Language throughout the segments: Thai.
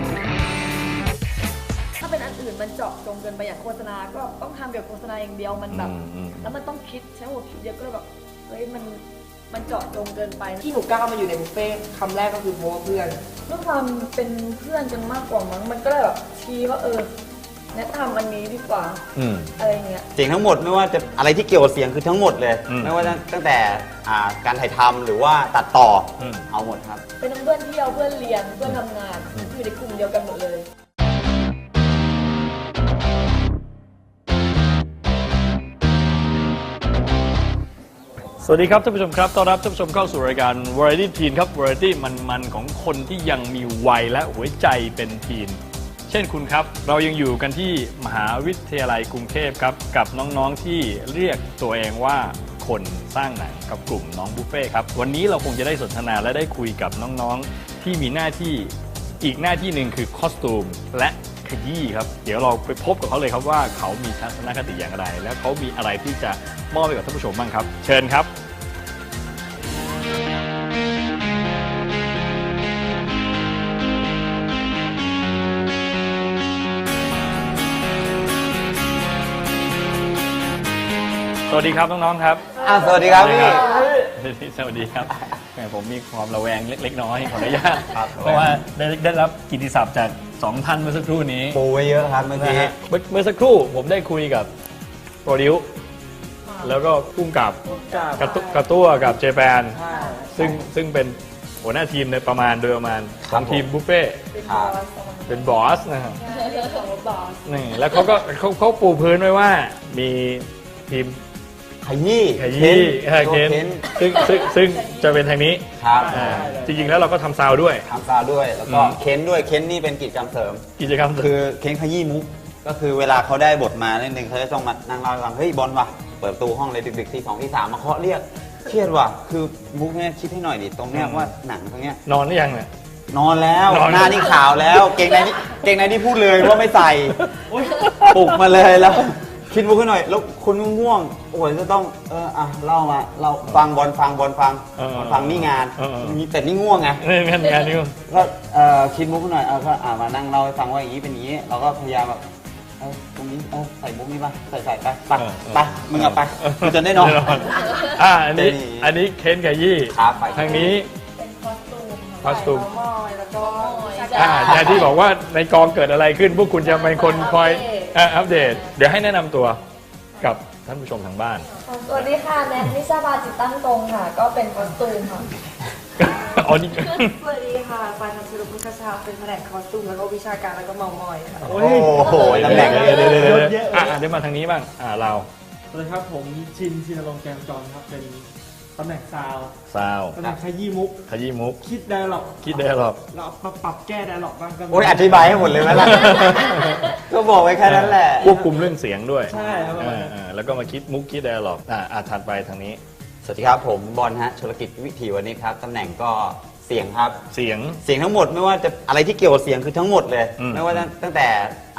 ้า จาะจงเกินไปอย่างโฆษณา ก็ต้องทำแบบโฆษณาอย่างเดียวมันแบบอืมอืมแล้วมันต้องคิดใช้หัวคิดเยอะก็เลยแบบเฮ้ยมันมันเจาะจงเกินไปที่หนูก้าวมาอยู่ในบุฟเฟ่ต์คำแรกก็คือเพราะว่าเพื่อนด้วยความเป็นเพื่อนกันมากกว่ามั้งมันก็เลยแบบชี้ว่าเออแนะทำอันนี้ดีกว่าอืม อะไรเงี้ย เสียงทั้งหมดไม่ว่าจะอะไรที่เกี่ยวกับเสียงคือทั้งหมดเลย อืมไม่ว่าตั้งตั้งแต่อ่าการถ่ายทำหรือว่าตัดต่ออม เอาหมดครับ เป็นทั้งเพื่อนเที่ยวเพื่อนเรียนเพื่อนทำงานอยู่ในกลุ่มเดียวกันหมดเลย วัสดีครับท่านผู้ชมครับ ต้อนรับท่านผู้ชมเข้าสู่รายการ Variety Teen ครับ Variety มันๆ ของคนที่ยังมีวัยและหัวใจเป็นทีน เช่นคุณครับ เรายังอยู่กันที่มหาวิทยาลัยกรุงเทพครับ กับน้องๆ ที่เรียกตัวเองว่าคนสร้างหนังกับกลุ่มน้องบุฟเฟ่ครับ วันนี้เราคงจะได้สนทนาและได้คุยกับน้องๆ ที่มีหน้าที่อีกหน้าที่หนึ่งคือคอสตูมและขยี้ครับ เดี๋ยวเราไปพบกับเขาเลยครับว่าเขามีทัศนคติอย่างไร และเขามีอะไรที่จะมอบให้กับท่านผู้ชมบ้างครับ เชิญครับ สวัสดีครับน้องๆครับ อะสวัสดีครับพี่ สวัสดีครับแหมผมมีความระแวงเล็กๆน้อยขออนุญาตครับ เพราะว่าได้ได้รับกิตติศัพท์จากสองท่านเมื่อสักครู่นี้ปูไว้เยอะครับเมื่อนะกี้ ฮะเมื่อเมื่อสักครู่ผมได้คุยกับโปรดิวแล้วก็พุ่งกับกระตุกระตัวกับเจแปนใช่ซึ่งซึ่งเป็นหัวหน้าทีมในประมาณโดยประมาณของทีมบุฟเฟ่ต์เป็นครับบอสเป็นบอสนะครับ เรื่องของบอสนี่แล้วเขาก็เขาเขาปูพื้นไว้ว่ามีทีม ขยี้ขยี้เออโชเคนว์เค้นซึ่งซึ่งซึ่งจะเป็นทางนี้ครับอ่าจริงๆแล้วเราก็ทำซาวด์ด้วย ทำซาวด์ด้วยแล้วก็อืมเค้นด้วยเค้นนี่เป็นกิจกรรมเสริม กิจกรรมคือเค้นขยี้มุกก็คือเวลาเขาได้บทมาเล่นหนึ่งเขาจะต้องมานั่งเล่าให้ฟังเฮ้ยบอลว่ะเปิดประตูห้องเลยดึกๆที่สองที่สามมาเคาะเรียกเครียดว่ะคือมุกเนี่ยคิดให้หน่อยดิตรงเนี้ยว่าหนังตรงเนี้ย นอนหรือยังเนี่ย นอนแล้วนอน หน้านี่ขาวแล้ว เกงในนี่เกงในนี่พูดเลยว่าไม่ใส่ปลุกมาเลยแล้ว คิดมุกให้หน่อย แล้วคุณง่วงๆโอ้ยจะต้องเอออะเล่ามาเราฟังบอลฟังบอลฟังเออบอลฟังนี่งานเออเออ มีแต่นี่ง่วงไงนี่งานงานนี้ก็เอ่อคิดมุกให้หน่อยเออก็อ่ามานั่งเล่าให้ฟังว่าอย่างนี้เป็นอย่างนี้ เราก็พยายามแบบเออตรงนี้เออใส่มุกนี้ป่ะใส่ใส่ไปไปไปมึงเอาไปกูจะได้นอน อ่าอันนี้เดี๋ยวนี้ อันนี้เค้นกับยี่ ครับไป ทางนี้เป็นคอสตูม คอสตูมมอยแล้วก็อ่าอย่างที่บอกว่าในกองเกิดอะไรขึ้น พวกคุณจะเป็นคนคอยอ่าอัปเดต เดี๋ยวให้แนะนำตัวกับท่านผู้ชมทางบ้าน สวัสดีค่ะแนทนิชาบาจิตตั้งตรงค่ะ ก็เป็นคอสตูมค่ะ อ๋อนี่สวัสดีค่ะปานนันทิรุพุทธชาเป็นแผนกคอสตูมแล้วก็วิชาการแล้วก็เมามอยค่ะ โอ้โหตำแหน่งเดี๋ยวเดี๋ยวเดี๋ยวเดี๋ยวอะอะเดี๋ยวมาทางนี้บ้างอ่าเรา สวัสดีครับผมชินชินรงค์แกมจรครับเป็น ตำแหน่งซาวด์ซาวตำแหน่งขยี้มุก ขยี้มุก คิดไดร์ล็อกคิดได้หรอก เรามาปรับแก้ไดร์ล็อกบ้างก็มีโอ้ยอธิบายให้หมดเลยไหมล่ะ ก็บอกไว้แค่นั้นแหละ ควบคุมเรื่องเสียงด้วยใช่ครับอ่าอ่าแล้วก็มาคิดมุกคิดได้หรอกอ่าอะถัดไปทางนี้ สวัสดีครับผมบอลฮะชลกิจวิถีวันนี้ครับตำแหน่งก็เสียงครับ เสียง เสียงทั้งหมดไม่ว่าจะอะไรที่เกี่ยวกับเสียงคือทั้งหมดเลย อืมไม่ว่าตั้งตั้งแต่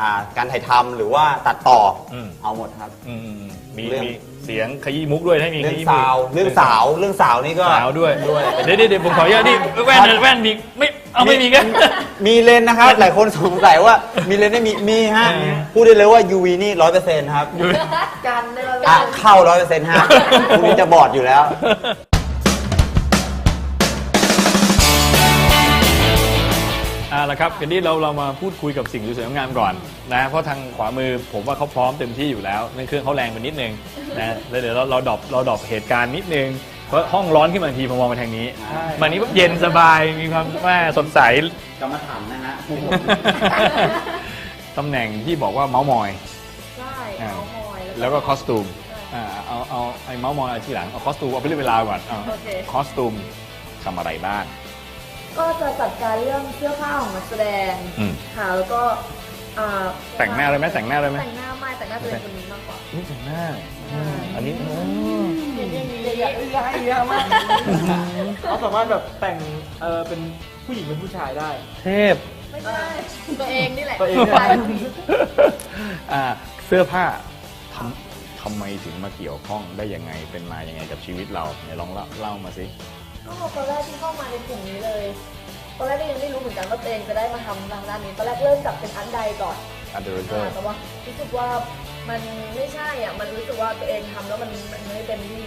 อ่าการถ่ายทำหรือว่าตัดต่ออม เอาหมดครับ อืมอื มอืมมีเรื่อง มีเสียงขยี้มุกด้วยให้มีเรื่ของยี้มุกสาวเรื่องสาวเรื่องสาวนี่ก็ สาวด้วยเดี๋ยวเดี๋ยวเดี๋ยวผมขออนุญาตนี่แว่นแว่นมีไม่เอาไม่มีกัน มีเลนส์นะครับ หลายคนสงสัยว่ามีเลนส์ได้มีมีฮะเออพูดได้เลยว่า UV นี่ร้อยเปอร์เซ็นต์ครับ กันได้แล้วอะเข้าร้อยเปอร์เซ็นต์ฮะคุณนี่จะบอดอยู่แล้ว ละครับกันนี้เราเรามาพูดคุยกับสิ่งสวยๆงามๆก่อนนะเพราะทางขวามือผมว่าเขาพร้อมเต็มที่อยู่แล้วนั่นเครื่องเขาแรงไปนิดนึงนะแล้วเดี๋ยวเราเราดรอปเราดรอปเหตุการณ์นิดนึงเพราะห้องร้อนขึ้นมาทีพอมองมาทางนี้มานี้ปุ๊บเย็นสบายมีความแม่สดใสกรรมฐานนะฮะตำแหน่งที่บอกว่าเมาส์มอยใช่อ่าเอาหอยแล้วก็คอสตูมอ่าเอาเอาไอ้เมาส์มอยเอาทีหลังเอาคอสตูมเอาไปเรื่องเวลาก่อนเอาโอเคคอสตูมทำอะไรบ้าง ก็จะจัดการเรื่องเสื้อผ้าของนักแสดงอืม ค่ะแล้วก็อ่าแต่งหน้าเลยไหมแต่งหน้าเลยไหมแต่งหน้าไม่แต่งหน้าจะเป็นคนนี้มากกว่านี่แต่งหน้าอืมอันนี้อืมเห็นอย่างนี้อย่าเอื้อให้เยอะมากเขาสามารถแบบแต่งเออเป็นผู้หญิงเป็นผู้ชายได้ เทพ ไม่ใช่ตัวเองนี่แหละตัวเองเนี่ยใช่อ่าเสื้อผ้าทำทำไมถึงมาเกี่ยวข้องได้ยังไงเป็นมายังไงกับชีวิตเราไหนลองเล่าเล่ามาสิ ก็ตอนแรกที่เข้ามาในกลุ่มนี้เลยตอนแรกก็ยังไม่รู้เหมือนกันว่าตัวเองจะได้มาทำทางด้านนี้ตอนแรกเริ่มจากเป็นอันใดก่อนอันเดอร์เกออ่าร์แต่ว่ารู้สึกว่ามันไม่ใช่อะมันรู้สึกว่าตัวเองทำแล้วมันมันไม่เต็มที่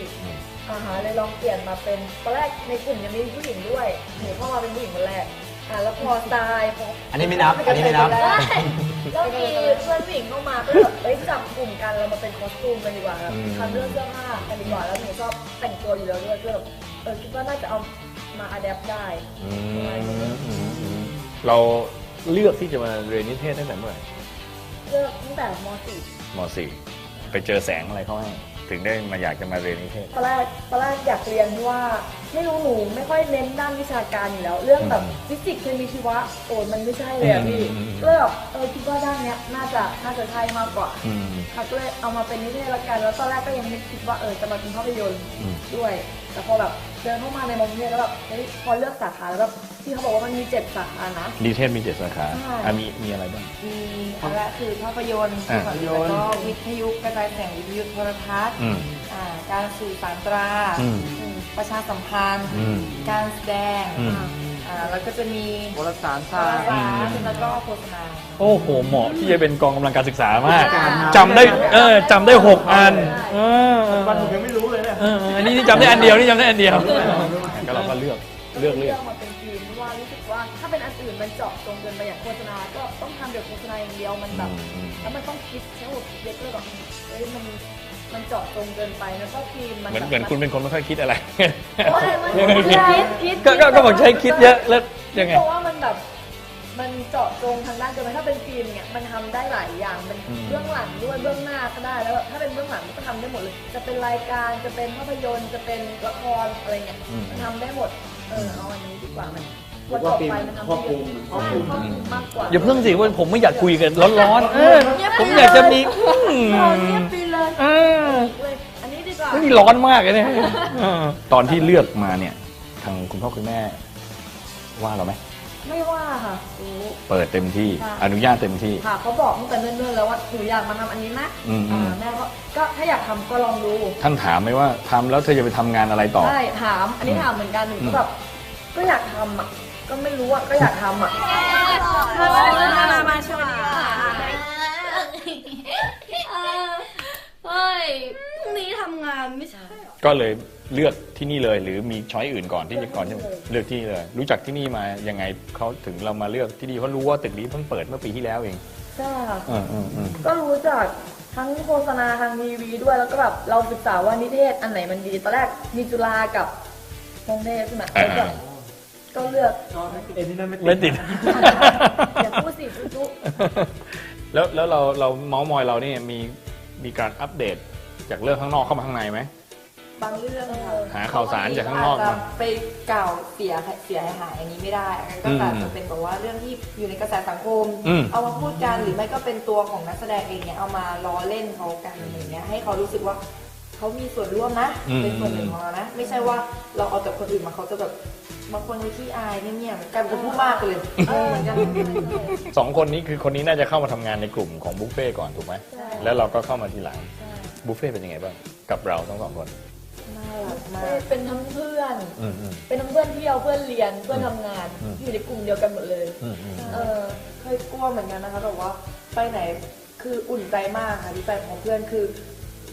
อ่าฮะเลยลองเปลี่ยนมาเป็นตอนแรกในกลุ่มยังมีผู้หญิงด้วยหนูเข้ามาเป็นผู้หญิงคนแรกอ่าแล้วพอสไตล์พออันนี้ไม่นับอันนี้ไม่นับได้แล้วมีเพื่อนผู้หญิงเข้ามาก็เลยแบบเอ้ยจับกลุ่มกันเรามาเป็นคอสตูมกันดีกว่าครับอืมทำเรื่องเสื้อผ้ากันดีกว่าแล้วหนูชอบแต่งตัวอยู่แล้วด้วยก็แบบ เออคิดว่าน่าจะเอามาอัดแอปได้อืมอืมอืมเราเลือกที่จะมาเรียนนิเทศตั้งแต่เมื่อไหร่เลือกตั้งแต่ม .4 มสี่ไปเจอแสงอะไรเข้าให้ ถึงได้มาอยากจะมาเรียนนิเทศตอนแรกตอนแรกอยากเรียนเพราะว่าไม่รู้หนูไม่ค่อยเน้นด้านวิชาการอยู่แล้ว เรื่องแบบอืมฟิสิกส์เคมีชีวะโอ้ยมันไม่ใช่เลยอะพี่อืมอืมอืม ก็เลยแบบเออคิดว่าด้านเนี้ยน่าจะน่าจะใช่มากกว่าอืม ค่ะก็เลยเอามาเป็นนิเทศละกันแล้วตอนแรกก็ยังไม่คิดว่าเออจะมาเป็นภาพยนตร์อืม ด้วย แต่พอแบบเดินเข้ามาในมอนิเทศแล้วแบบเฮ้ยพอเลือกสาขาแล้วแบบที่เขาบอกว่ามันมีเจ็ดสาขานะนิเทศมีเจ็ดสาขาใช่ อะมีมีอะไรบ้าง มีอันแรกคือภาพยนตร์อ่า แล้วก็วิทยุกระจายเสียงวิทยุโทรทัศน์ อืม อ่าการสื่อสารตราอืมอืมประชาสัมพันธ์ อืมการแสดงอืม อ่าแล้วก็จะมีวารสารสาศาสตร์ระแล้วก็โฆษณา โอ้โหเหมาะที่จะเป็นกองกำลังการศึกษามากการงานจำได้เออจำได้หกอันเออเออวันผมยังไม่รู้เลยเนี่ยเอออันนี้นี่จำได้อันเดียวนี่จำได้อันเดียวก็เราก็เลือกเลือกเลือก มาเป็นทีมเพราะว่ารู้สึกว่าถ้าเป็นอันอื่นมันเจาะจงเกินไปอย่างโฆษณา ก็ต้องทำเดี๋ยวโฆษณาอย่างเดียวมันแบบอืมแล้วมันต้องคิดใช้หัวคิดเยอะก็เลยแบบเฮ้ยมัน มันเจาะจงเกินไปแล้วก็ทีมมันเหมือนแบบเหมือนคุณเป็นคนไม่ค่อยคิดอะไรโอ้ยมันยังไงคิดคิดคิดก็ก็ก็บอกใช้คิดเยอะแล้วยังไง เพราะว่ามันแบบมันเจาะจงทางด้านเกินไปถ้าเป็นฟิล์มเนี่ยมันทำได้หลายอย่างมันอืม เบื้องหลังด้วยเบื้องหน้าก็ได้แล้วแบบถ้าเป็นเบื้องหลังมันก็ทำได้หมดเลย จะเป็นรายการจะเป็นภาพยนตร์จะเป็นละครอะไรเงี้ยมันทำได้หมดเออเอาอันนี้ดีกว่ามันวันต่อไปมันทำได้เยอะใช่ครอบคลุมมากกว่า อย่าเพิ่งสิว่าผมไม่อยากคุยกันร้อนๆเออผมอยากจะมีอืม เงียบไป เลยเออ เลย อันนี้ดีกว่านี่ร้อนมากเลยเนี่ยเออตอนที่เลือกมาเนี่ย ทางคุณพ่อคุณแม่ ว่าเราไหมไม่ว่าค่ะรู้ เปิดเต็มที่ ค่ะ อนุญาตเต็มที่ ค่ะเขาบอกตั้งแต่เนิ่นๆแล้วว่าหนูอยากมาทำอันนี้นะอืมอืม อ่าแม่ก็ก็ถ้าอยากทำก็ลองดูท่านถามไหมว่าทำแล้วเธอจะไปทำงานอะไรต่อ ใช่ถาม อันนี้ถามเหมือนกันหนูก็แบบก็อยากทำอะก็ไม่รู้อะก็อยากทำอะมามามาช่วย เฮ้ยพรุ่งนี้ทำงานไม่ใช่เหรอก็เลยเลือกที่นี่เลย หรือมีช้อยอื่นก่อนที่จะก่อนที่เลือกที่นี่เลย รู้จักที่นี่มายังไงเขาถึงเรามาเลือกที่นี่เพราะรู้ว่าตึกนี้เพิ่งเปิดเมื่อปีที่แล้วเองใช่ค่ะ อืมอืมอืมก็รู้จากทั้งโฆษณาทางทีวีด้วยแล้วก็แบบเราศึกษาว่านิเทศอันไหนมันดีตอนแรกมีจุฬากับมงเทพใช่ไหมแล้วก็ก็เลือกเอ็นที่นั่นไม่ไม่ติด อย่าพูดสิจุ๊แล้วแล้วเราเราเมาส์มอยเรานี่มี มีการอัปเดตจากเรื่องข้างนอกเข้ามาข้างในไหม บางเรื่องค่ะหาข่าวสารจากข้างนอกจมาจะไปกล่าวเสียเสียหายอย่างนี้ไม่ได้ก็แต่จะเป็นแบบว่าเรื่องที่อยู่ในกระแสสังคม อืม เอามาพูดกันหรือไม่ก็เป็นตัวของนักแสดงเองเนี่ยเอามาล้อเล่นเขากันอะไรเงี้ยให้เขารู้สึกว่าเขามีส่วนร่วมนะอืมเป็นส่วนหนึ่งของเรานะ ไม่ใช่ว่าเราเอาจากคนอื่นมาเขาจะแบบ บางคนไปที่อายเนี่ยเนี่ยๆกันจะพูดมากเลยเออเหมือนกันสองคนนี้คือคนนี้น่าจะเข้ามาทำงานในกลุ่มของบุฟเฟ่ก่อนถูกไหมใช่แล้วเราก็เข้ามาทีหลังบุฟเฟ่เป็นยังไงบ้างกับเราทั้งสองคนน่ารักมากเป็นทั้งเพื่อน อืมอืม เป็นทั้งเพื่อนเที่ยวเพื่อนเรียนเพื่อนทำงาน อืม อยู่ในกลุ่มเดียวกันหมดเลย อืมอืมเออเคยกลัวเหมือนกันนะคะแบบว่าไปไหนคืออุ่นใจมากค่ะที่ไปของเพื่อนคือ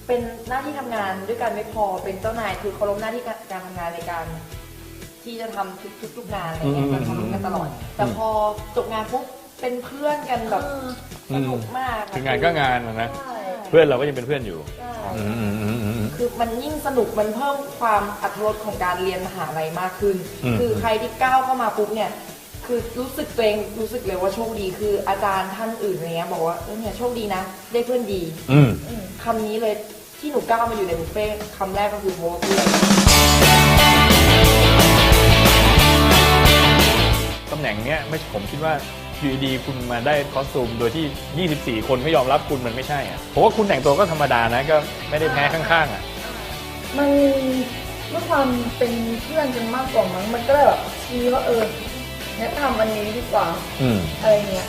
เป็นหน้าที่ทำงานด้วยกันไม่พอเป็นเจ้านายคือเคารพหน้าที่การทำงานในการ ที่จะทำทุกทุกทุกงานอะไรเงี้ยมันเคารพกันตลอด แต่พอจบงานปุ๊บเป็นเพื่อนกันแบบสนุกมากะคืองานก็งานนะนะ ใช่เพื่อนเราก็ยังเป็นเพื่อนอยู่ใช่ อืมอืมอืมอืม คือมันยิ่งสนุกมันเพิ่มความอัตรสของการเรียนมหาลัยมากขึ้น อืม คือใครที่ก้าวเข้ามาปุ๊บเนี่ย คือรู้สึกตัวเองรู้สึกเลยว่าโชคดีคืออาจารย์ท่านอื่นอะไรเงี้ยบอกว่าเออเนี่ยโชคดีนะได้เพื่อนดีอืม คำนี้เลยที่หนูก้าวมาอยู่ในบุฟเฟ่ต์คำแรกก็คือโมเพื่อน ตำแหน่งเนี้ยไม่ผมคิดว่าอยู่ดีๆคุณมาได้คอสตูมโดยที่ 24 คนไม่ยอมรับคุณมันไม่ใช่อะผมว่าคุณแต่งตัวก็ธรรมดานะก็ไม่ได้แพ้ข้างๆอะมันเมื่อความเป็นเพื่อนกันมากกว่ามั้งมันก็เลยแบบชี้ว่าเออแนะนำอันนี้ดีกว่าอืม อะไรเงี้ย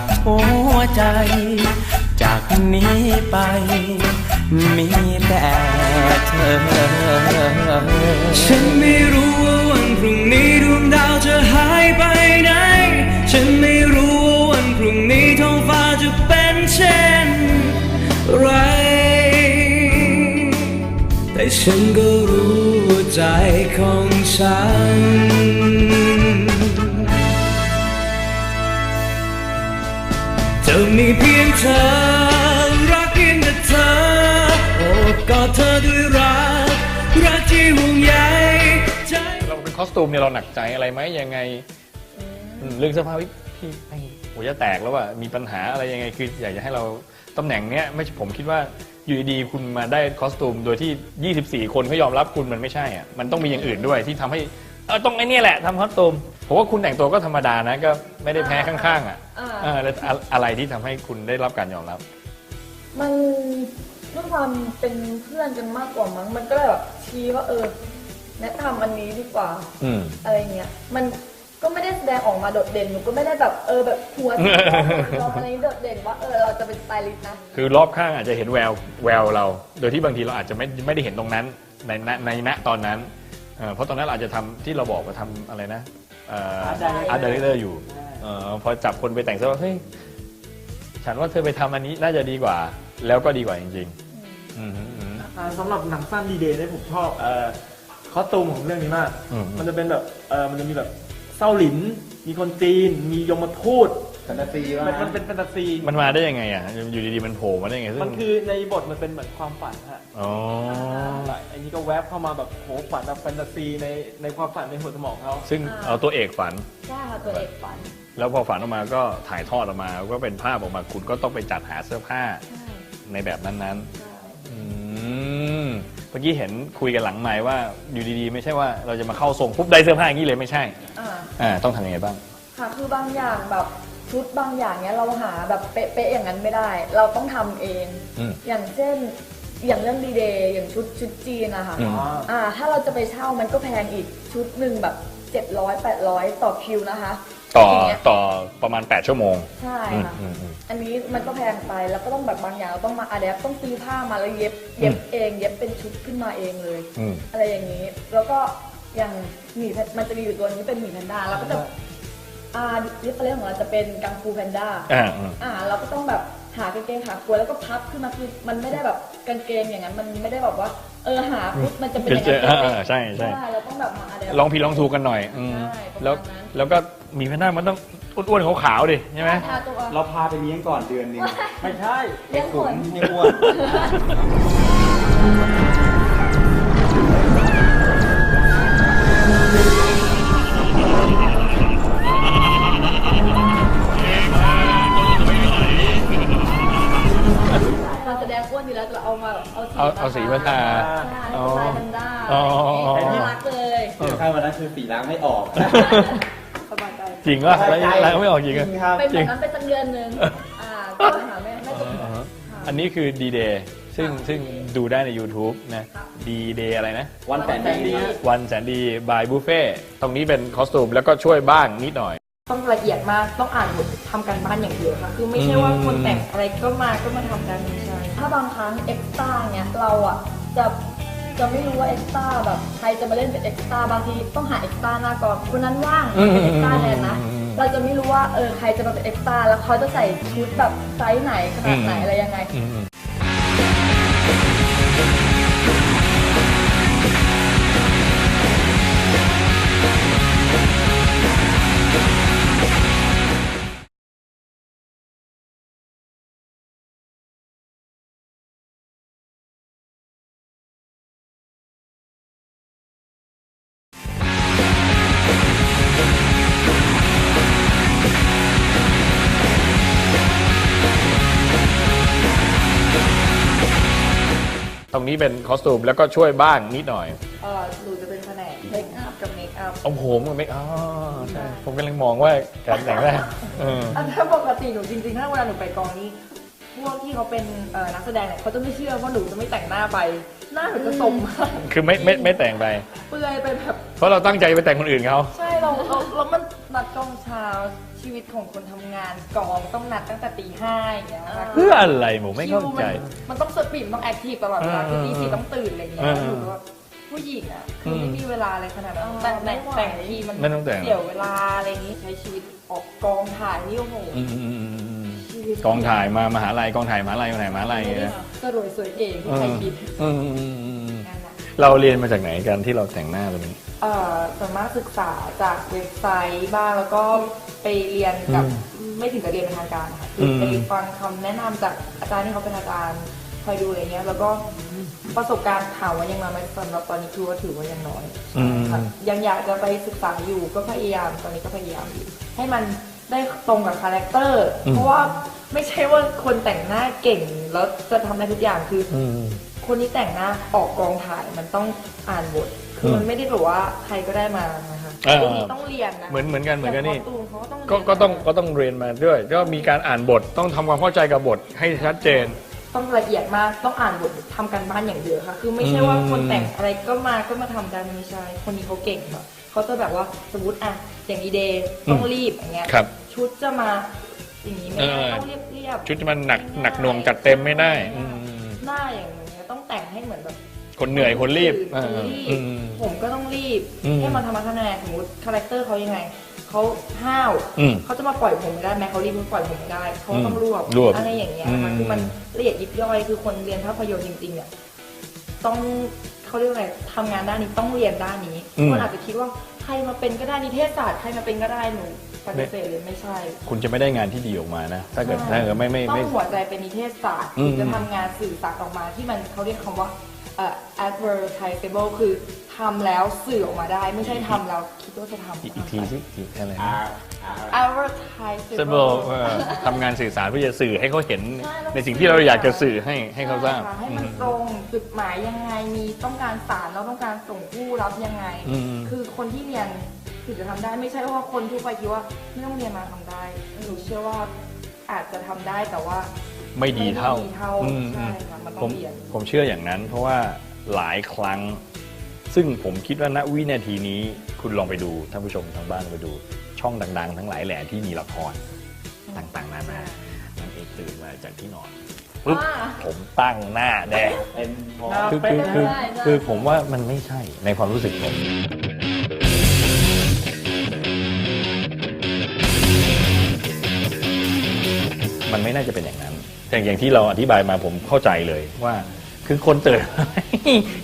จากหัวใจ จากนี้ไป มีแต่เธอ ฉันไม่รู้ว่าวันพรุ่งนี้ดวงดาวจะหายไปไหน ฉันไม่รู้ว่าวันพรุ่งนี้ท้องฟ้าจะเป็นเช่นไร แต่ฉันก็รู้ใจของฉัน จะมีเพียงเธอ รักเพียงแต่เธอ โอบกอดเธอด้วยรัก รักที่ห่วงใยใจ เราเป็นคอสตูมเนี่ยเราหนักใจอะไรไหมยังไงอืมเรื่องเสื้อผ้าพี่พี่แม่งหัวจะแตกแล้วว่ามีปัญหาอะไรยังไงคืออยากจะให้เราตำแหน่งเนี้ยไม่ใช่ผมคิดว่าอยู่ดีๆคุณมาได้คอสตูม โดยที่ 24 คนเขายอมรับคุณมันไม่ใช่อะมันต้องมีอย่างอื่นด้วยที่ทำให้ เออต้องไอ้เนี่ยแหละทำคอสตูมผมว่าคุณแต่งตัวก็ธรรมดานะก็ไม่ได้แพ้ข้างๆอะอ่าเออแล้วอะอะไรที่ทำให้คุณได้รับการยอมรับ มันด้วยความเป็นเพื่อนกันมากกว่ามั้ง มันก็เลยแบบชี้ว่าเออแนะนำอันนี้ดีกว่า อืม อะไรเงี้ย มันก็ไม่ได้แสดงออกมาโดดเด่น หนูก็ไม่ได้แบบเออแบบหัวเราอะไรนี้โดดเด่นว่าเออเราจะเป็นสไตลิสต์นะ คือรอบข้างอาจจะเห็นแววแววเรา โดยที่บางทีเราอาจจะไม่ไม่ได้เห็นตรงนั้นในณในณตอนนั้น เอ่อเพราะตอนนั้นเราอาจจะทำที่เราบอกว่าทำอะไรนะอาร์ตดีเลอร์อยู่เอ่อพอจับคนไปแต่งเสื้อผ้าเฮ้ยฉันว่าเธอไปทำอันนี้น่าจะดีกว่า แล้วก็ดีกว่าจริงๆอืมอืมอืม อ่าสำหรับหนังสั้นดีเดย์เนี่ยผมชอบเอ่อคอสตูมของเรื่องนี้มาก อืม มันจะเป็นแบบเออมันจะมีแบบเศร้าหลิน มีคนจีน มียมทูต แฟนตาซีมันมันเป็นแฟนตาซีมันมาได้ยังไงอะ อยู่ดีๆมันโผล่มาได้ยังไงซึ่งมันคือในบทมันเป็นเหมือนความฝันฮะอ๋อไอ้นี่ก็แวบเข้ามาแบบโหฝันแบบแฟนตาซีในในความฝันในหัวสมองเขาซึ่งเอาตัวเอกฝัน ใช่ค่ะตัวเอกฝันแล้วพอฝันออกมาก็ถ่ายทอดออกมา ก็เป็นภาพออกมาคุณก็ต้องไปจัดหาเสื้อผ้าใช่ในแบบนั้นๆ ใช่อืมเมื่อกี้เห็นคุยกันหลังไม้ว่าอยู่ดีๆ ไม่ใช่ว่าเราจะมาเข้าทรงปุ๊บได้เสื้อผ้าอย่างนี้เลยไม่ใช่อ่า อ่าต้องทำยังไงบ้าง ค่ะคือบางอย่างแบบ ชุดบางอย่างเนี้ยเราหาแบบเป๊ะๆอย่างนั้นไม่ได้ เราต้องทำเอง อืม อย่างเช่นอย่างเรื่องดีเดย์อย่างชุดชุดจีนนะคะอืม อ่า ถ้าเราจะไปเช่ามันก็แพงอีกชุดหนึ่งแบบ700 800ต่อคิวนะคะต่ออย่างเงี้ยต่อประมาณ 8 ชั่วโมง ใช่อืมค่ะอืมอืม อันนี้มันก็แพงไปแล้วก็ต้องแบบบางอย่างเราต้องมาอะแดปต้องซื้อผ้ามาแล้วเย็บเย็บเอง เย็บเป็นชุดขึ้นมาเองเลย อืม อะไรอย่างนี้ แล้วก็อย่างหมีแพนมันจะมีอยู่ตัวนี้เป็นหมีแพนด้าเราก็จะ อ่าเรียกของเราจะเป็นกังฟูแพนด้าอ่าอืมอ่าเราก็ต้องแบบหากางเกงขากล้วยแล้วก็พับขึ้นมาคือมันไม่ได้แบบกางเกงอย่างนั้น มันไม่ได้แบบว่า เออหาปุ๊บมันจะเป็นอย่างนั้นเป็นเจออ่าใช่ใช่เราต้องแบบมาอะแดปลองผิดลองถูกกันหน่อยอืมใช่ประมาณนั้นแล้วแล้วก็มีแพนด้ามันต้องอ้วนๆขาวๆดิใช่ไหมทาตัวเราพาไปเลี้ยงก่อนเดือนหนึงไม่ใช่เลี้ยงขนยังอ้วน แล้วเรเอามาเอาสีเอาเาสีมาทาใช่ให้นด้าอ๋ออ๋อรักเลยเออ ข้าววันนั้นคือสีล้างไม่ออกจริงวะไล่ไล่ไม่ออกจริงอะครับ เป็นแบบนั้นไปสักเดือนนึงอ่าก็หาแม่แม่จอันนี้คือ D Day ซึ่งซึ่งดูได้ใน YouTube นะดีเดย์อะไรนะ วันแสนดี วันแสนดีบายบุฟเฟ่ตรงนี้เป็นคอสตูมแล้วก็ช่วยบ้างนิดหน่อย ต้องละเอียดมากต้องอ่านบททำการบ้านอย่างเดียวค่ะ คือไม่ใช่ว่าคนแต่งอะไรก็มาก็มาทำกันไม่ใช่ถ้าบางครั้งเอ็กซ์ต้าเนี่ยเราอะจะจะไม่รู้ว่าเอ็กซ์ต้าแบบใครจะมาเล่นเป็นเอ็กซ์ต้าบางทีต้องหาเอ็กซ์ต้าหน้ากองคนนั้นว่างเป็นเอ็กซ์ต้าแทนนะอืมเราจะไม่รู้ว่าเออใครจะมาเป็นเอ็กซ์ต้าแล้วเขาจะใส่ชุดแบบไซส์ไหนขนาดไหนอืมอะไรยังไง รงนี้เป็นคอสตูมแล้วก็ช่วยบ้างนิดหน่อยเออหนูจะเป็นแผนกเมคอัพกับเมคอัพเอาผมกับไม่อ๋อใช่ผมกำลังมองว่าการแต่งหน้าเอออันถ้าปกติหนูจริงๆถ้าเวลาหนูไปกองนี้พวกที่เขาเป็นเอ่อนักแสดงเนี่ยเขาจะไม่เชื่อว่าหนูจะไม่แต่งหน้าไป หน้าหนูจะสมมากคือไม่ไม่ไม่แต่งไป เปลือยไปแบบ เพราะเราตั้งใจไปแต่งคนอื่นเขา ใช่เราเราเรามันนัดกองเช้า ชีวิตของคนทำงานกองต้องนัดตั้งแต่ตีห้าอย่างเงี้ยค่ะเพื่ออะไรผมไม่เข้าใจคิวมันมันต้องสปีดมันต้องแอคทีฟตลอดเวลาเออคือตีสี่ต้องตื่นอะไรอย่างเงี้ยเออหนูว่าผู้หญิงอะคือไม่อืมมีเวลาอะไรขนาดนั้นเออแต่งแต่งไม่ไหวแต่งทีมันไม่ต้องแต่ง เสียเวลาอะไรอย่างงี้ใช้ชีวิตออกกองถ่ายนี่โอ้โหอืมอืมอืมอืมชีวิตกองถ่ายมามหาลัยกองถ่ายมหาลัยกองถ่ายมหาลัยไม่ได้นะสรวยสวยเก๋ที่เอใครอคิดอืมอืมอืมอืมนั่นน่ะ เราเรียนมาจากไหนกันที่เราแต่งหน้าแบบนี้ เอ่อส่วนมากศึกษาจากเว็บไซต์บ้างแล้วก็ไปเรียนกับไม่ถึงกับเรียนเป็นทางการนะคะคืออม ไปฟังคำแนะนำจากอาจารย์ที่เขาเป็นอาจารย์คอยดูอะไรเงี้ย แล้วก็ประสบการณ์ถามว่ายังมาไหมสำหรับตอนนี้คือว่าถือว่ายังน้อยอืม ค่ะยังอยากจะไปศึกษาอยู่ก็พยายามตอนนี้ก็พยายามอยู่ให้มันได้ตรงกับคาแรคเตอร์เพราะว่าไม่ใช่ว่าคนแต่งหน้าเก่งแล้วจะทำได้ทุกอย่างคืออืม คนที่แต่งหน้าออกกองถ่ายมันต้องอ่านบทคือมันไม่ได้แบบว่าใครก็ได้มานะคะเออพวกนี้ต้องเรียนนะเหมือนเหมือนกันเหมือนกันนี่ย่างคสตูมเขาก็ต้องก็เรียนก็ต้องก็ต้องเรียนมาด้วย ก็มีการอ่านบทต้องทำความเข้าใจกับบทให้ชัดเจน ต้องละเอียดมากต้องอ่านบททำการบ้านอย่างเดียวค่ะ คือไม่ใช่ว่าอืมคนแต่งอะไรก็มาก็มาทำได้ไม่ใช่คนนี้เขาเก่งแบบเขาจะแบบว่าสมมติอะอย่างดีเดย์ต้องรีบอย่างเงี้ยครับ ชุดจะมาอย่างนี้ไม่ได้เออต้องเรียบเรียบๆชุดมันหนักหนักหน่วงจัดเต็มไม่ได้อืม หน้าอย่าง ให้เหมือนแบบคนเหนื่อยคนรีบคนรีบอืมผมก็ต้องรีบอืมให้มันธรรมะทะแนงสมมติคาแรคเตอร์เขายังไงเขาห้าวอืมเขาจะมาปล่อยผมไม่ได้แม้เขารีบปล่อยผมไม่ได้เขาต้องรวบรวบอะไรอย่างเงี้ยนะคะอืม คือมันละเอียดยิบย่อยคือคนเรียนภาพยนตร์จริงๆเนี่ยต้อง เขาเรียกว่าอะไรทำงานด้านนี้ต้องเรียนด้านนี้คนอาจจะคิดว่าใครมาเป็นก็ได้นิเทศศาสตร์ใครมาเป็นก็ได้หนูปฏิเสธเลยไม่ใช่คุณจะไม่ได้งานที่ดีออกมานะ ถ้าเกิดถ้าเกิดไม่ไม่ต้อไม่งหัวใจเป็นนิเทศศาสตร์อืม ถึงจะทำงานสื่อสารออกมาที่มันเขาเรียกคำว่าเอ่อ advertisable คือทำแล้วสื่อออกมาได้ ไม่ใช่ทำแล้วคิดว่าจะทำอีกอีกทีสิอีกอะไรนะ advertisable เออทำงานสื่อสารเพื่อจะสื่อให้เขาเห็นในสิ่งที่เราอยากจะสื่อให้ให้เขาทราบใช่ค่ะให้มันตรงจุดหมายยังไงมีต้องการสารเราต้องการส่งผู้รับยังไง อืม คือคนที่เรียนถึงจะทำได้ไม่ใช่ว่าคนทั่วไปคิดว่าไม่ต้องเรียนมาทำได้หนูเชื่อว่าอาจจะทำได้แต่ว่า ไม่ดีเท่าไม่ดีเท่าอืมใช่ค่ะมันผต้อมงเรียน ผมเชื่ออย่างนั้น เพราะว่าหลายครั้ง ซึ่งผมคิดว่าณวินาทีนี้คุณลองไปดูท่านผู้ชมทางบ้านไปดูช่องดัง ๆ ทั้งหลายแหล่ที่มีละครต่างๆนานา นางเอกตื่นมาจากที่นอนปุ๊บผมตั้งหน้าแดงเป็นพอ คือคือคือคือผมว่ามันไม่ใช่ในความรู้สึกผม มันไม่น่าจะเป็นอย่างนั้น แต่อย่างที่เราอธิบายมาผมเข้าใจเลยว่า คือคนตื่น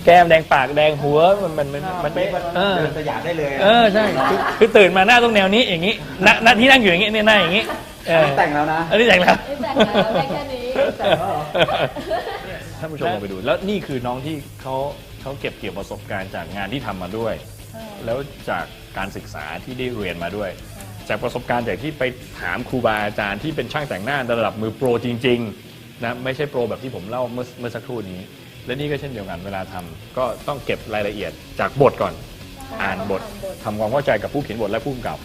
แก้มแดงปากแดงหัวมันมันมันมันเป๊ะเออ เดินสยามได้เลยอะเออใช่คือคือตื่นมาหน้าตรงแนวนี้อย่างนี้หน้าหน้าที่นั่งอยู่อย่างนี้เนี่ยหน้าอย่างนี้เออแต่งแล้วนะ อันนี้แต่งแล้วไม่แต่งแล้วได้แค่นี้ แต่ว่าท่านผู้ชมลองไปดู แล้วนี่คือน้องที่เขาเขาเก็บเกี่ยวประสบการณ์จากงานที่ทำมาด้วย แล้วจากการศึกษาที่ได้เรียนมาด้วย จากประสบการณ์จากที่ไปถามครูบาอาจารย์ที่เป็นช่างแต่งหน้าระดับมือโปรจริงๆนะไม่ใช่โปรแบบที่ผมเล่าเมื่อเมื่อสักครู่นี้ และนี่ก็เช่นเดียวกันเวลาทำก็ต้องเก็บรายละเอียดจากบทก่อน อ่านบททำความเข้าใจกับผู้เขียนบทและผู้กำกับ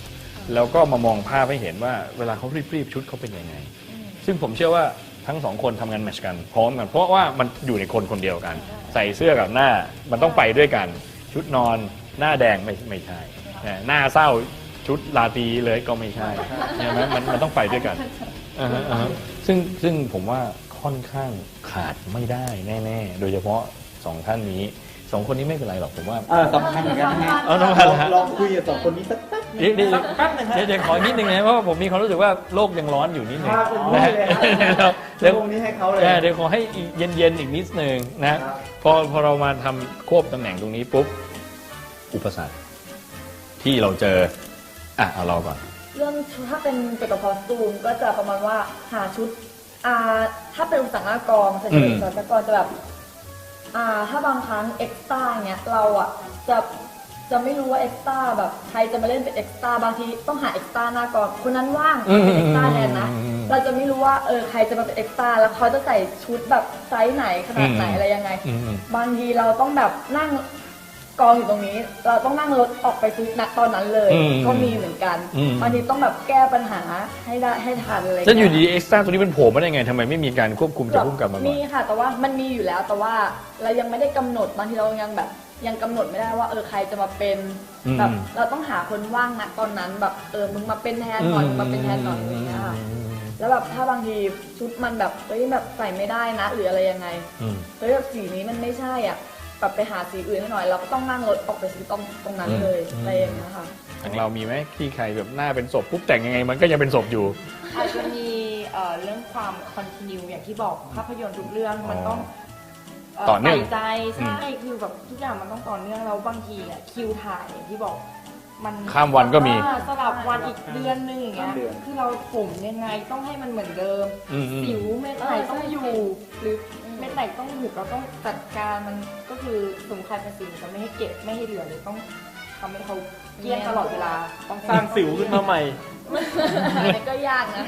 แล้วก็มามองภาพให้เห็นว่าเวลาเขารีบๆชุดเขาเป็นยังไง ซึ่งผมเชื่อว่าทั้งสองคนทำงานแมทชกันพร้อมกัน เพราะว่ามันอยู่ในคนคนเดียวกัน ใส่เสื้อกับหน้ามันต้องไปด้วยกัน ชุดนอนหน้าแดงไม่ไม่ใช่นะหน้าเศร้า ชุดลาตรีเลยก็ไม่ใช่ใช่ไหมมันมันต้องไปด้วยกันอ่าฮะอ่าฮะซึ่งซึ่งผมว่าค่อนข้างขาดไม่ได้แน่ๆ โดยเฉพาะสองท่านนี้สองคนนี้ไม่เป็นไรหรอกผมว่าเออสำคัญเหมือนกันนะฮะเอาสำคัญเหรอฮะลองคุยกับสองคนนี้สักแป๊บเดี๋ยวเดี๋ยวแป๊บหนึงฮะเดี๋ยวเดี๋ยวขอนิดนึงนะเพราะว่าผมมีความรู้สึกว่าโลกยังร้อนอยู่นิดนึงครับผมนะฮะเลยครับเดี๋ยวตรงนี้ให้เขาเลยเออเดี๋ยวขอให้เย็นๆอีกนิดนึงนะพอพอเรามาทำควบตำแหน่งตรงนี้ปุ๊บอุปสรรคที่เราเจอ อะเอาเราก่อน เรื่องชุดถ้าเป็นเกี่ยวกับคอสตูมก็จะประมาณว่าหาชุดอ่าถ้าเป็นอุตสาหกรรมใส่ชุดอืม อุตสาหกรรมจะแบบอ่าถ้าบางครั้งเอ็กซ์ต้าเนี้ยเราอะจะจะไม่รู้ว่าเอ็กซ์ต้าแบบใครจะมาเล่นเป็นเอ็กซ์ต้าบางทีต้องหาเอ็กซ์ต้าหน้ากองคนนั้นว่างเป็นเอ็กซ์ต้าแทนนะเราจะไม่รู้ว่าเออใครจะมาเป็นเอ็กซ์ต้าแล้วเขาจะใส่ชุดแบบไซส์ไหนขนาดไหนอืมอะไรยังไง อืม บางทีเราต้องแบบนั่ง กองอยู่ตรงนี้ เราต้องนั่งรถออกไปซื้อณตอนนั้นเลย อืมก็มีเหมือนกันอืม บางทีต้องแบบแก้ปัญหาให้ได้ให้ทันอะไรแล้วอยู่ดีเอ็กซ์ตร้าตัวนี้มันโผล่มาได้ไงทำไมไม่มีการควบคุมจากผู้กำกับมาก่อน มีค่ะ แต่ว่ามันมีอยู่แล้วแต่ว่าเรายังไม่ได้กำหนดบางทีเรายังแบบ ยังกำหนดไม่ได้ว่าเออใครจะมาเป็นอืม แบบเราต้องหาคนว่างณตอนนั้นแบบเออมึงมาเป็นแทนหน่อยมึงมาเป็นแทนหน่อยอะไรอย่างเงี้ยค่ะ แล้วแบบถ้าบางทีชุดมันแบบเฮ้ยแบบใส่ไม่ได้นะ หรืออะไรยังไงอืม เฮ้ยแบบสีนี้มันไม่ใช่อะ แบบไปหาสีอื่นให้หน่อย เราก็ต้องนั่งรถออกไปซื้อตรงตรงนั้นเลยอืม อะไรอย่างเงี้ยค่ะ ของเรามีไหมที่ใครแบบหน้าเป็นศพปุ๊บแต่งยังไง มันก็ยังเป็นศพอยู่ อาจจะมีเอ่อเรื่องความคอนติเนียอย่างที่บอกภาพยนตร์ทุกเรื่องมันต้องเต่อเนื่องใส่ใจใช่คือแบบทุกอย่างมันต้องต่อเนื่องแล้วบางทีเนี่ยคิวถ่ายอย่างที่บอก มันข้ามวันก็มีอ่าสลับวันอีกเดือนหนึงอย่างเงี้ยข้ามเดือน คือเราผมยังไงต้องให้มันเหมือนเดิมอืมอืม สิวเม็ดไหนต้องอยู่ หรือเม็ดไหนต้องหุบเราต้องจัดการมันก็คือสำคัญเป็นสิ่งจะไม่ให้เก็บไม่ให้เหลือเลยต้องทำให้เขาเกลี้ยงตลอดเวลาต้องสร้างสิวขึ้นมาใหม่อันนี้ก็ยากนะ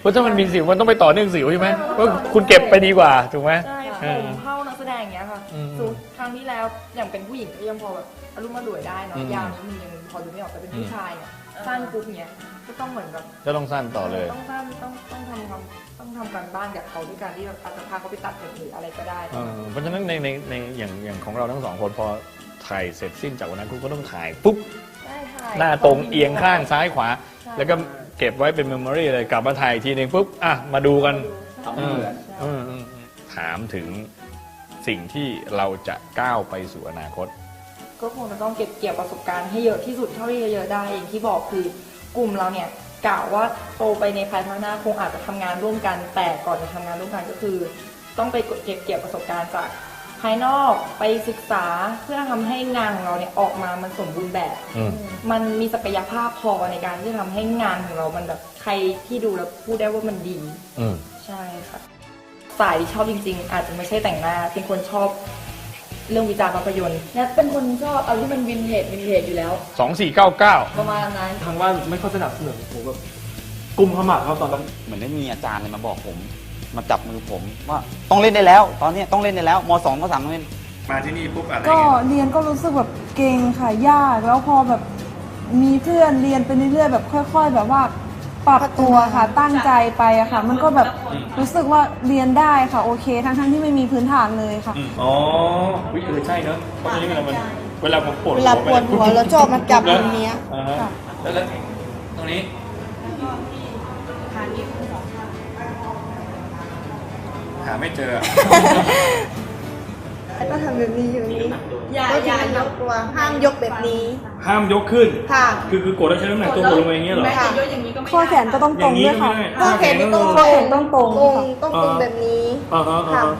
เพราะถ้ามันมีสิวมันต้องไปต่อเนื่องสิวใช่ไหมเพราะคุณเก็บไปดีกว่าถูกไหม ใช่เอผอมเข้านักแสดงอย่างเงี้ยค่ะอืม สูครั้งที่แล้วอย่างเป็นผู้หญิงก็ยังพอแบบอารมณ์มาด่วยได้เนาะอืมยาวนี้มันยังพอดูไม่ออกแต่เป็นผู้อืมชายเนี่ย สั้นปุ๊บเนี้ยก็ต้องเหมือนแบบจะต้องสั้นต่อเลย ต้องสั้นต้องต้องทำความต้องทำการบ้านกับเขาด้วยการที่แบบอาจจะพาเขาไปตัดผมหรืออะไรก็ได้เออเพราะฉะนั้นในในในอย่างอย่างของเราทั้งสองคนพอถ่ายเสร็จสิ้นจากวันนั้นคุณก็ต้องถ่ายปุ๊บได้ถ่ายหน้าตรงเอียงข้างซ้ายขวาใช่แล้วก็เก็บไว้เป็นเมมโมรีเลยกลับมาถ่ายอีกทีหนึงปุ๊บอะมาดูกันสองอืมเดือนอืมอืมอืมถามถึงสิ่งที่เราจะก้าวไปสู่อนาคต ก็คงจะต้องเก็บเกี่ยวประสบการณ์ให้เยอะที่สุดเท่าที่จะเยอะได้อย่างที่บอกคือกลุ่มเราเนี่ยกล่าวว่าโตไปในภายภาคหน้าคงอาจจะทำงานร่วมกัน แต่ก่อนจะทำงานร่วมกันก็คือ ต้องไปเก็บเกี่ยวประสบการณ์จากภายนอกไปศึกษาเพื่อทำให้งานของเราเนี่ยออกมามันสมบูรณ์แบบอืมมันมีศักยภาพพอในการที่จะทำให้งานของเรามันแบบใครที่ดูแล้วพูดได้ว่ามันดีอืมใช่ค่ะสายที่ชอบจริง ๆ อาจจะไม่ใช่แต่งหน้าเป็นคนชอบ เรื่องวิจารณ์ภาพยนตร์แนทเป็นคนชอบเอาที่มันวินเทจวินเทจอยู่แล้ว สองสี่เก้าเก้าประมาณนั้นทางบ้านไม่ค่อยสนับสนุนผมแบบกลุ่มขมับครับตอนนั้นเหมือนได้มีอาจารย์เลยมาบอกผม มาจับมือผมว่าต้องเล่นได้แล้ว ตอนนี้ต้องเล่นได้แล้วมสองมสามต้องเล่นมาที่นี่ปุ๊บอะไรก็เรียนก็รู้สึกแบบเก่งค่ะยาก แล้วพอแบบมีเพื่อนเรียนไปเรื่อยๆแบบค่อย ๆ แบบว่า ปรับตัวค่ะตั้งใจไปอะค่ะ มันก็แบบรู้สึกว่าเรียนได้ค่ะโอเค ทั้งๆที่ไม่มีพื้นฐานเลยค่ะอ๋อวิเออใช่เนอะเพราะตอนนี้เวลามันเวลาผมปวดเวลาปวดหัวแล้วจอบมันจับตรงเนี้ย อ่าฮะแล้วแล้วตรงนี้ หาไม่เจอ แล้วก็ทำแบบนี้อยู่นี้ก็จะไม่ยกตัวห้ามยกแบบนี้ห้ามยกขึ้น ค่ะ คือคือกดแล้วใช้น้ำหนักตัวกดลงไปอย่างเงี้ยเหรอค่ะข้อแขนก็ต้องตรงด้วยค่ะก็แขนนี่ต้องข้อแขนต้องตรง ตรงค่ะต้องตรงแบบนี้ อ่าฮะอ่าค่ะ ฮะ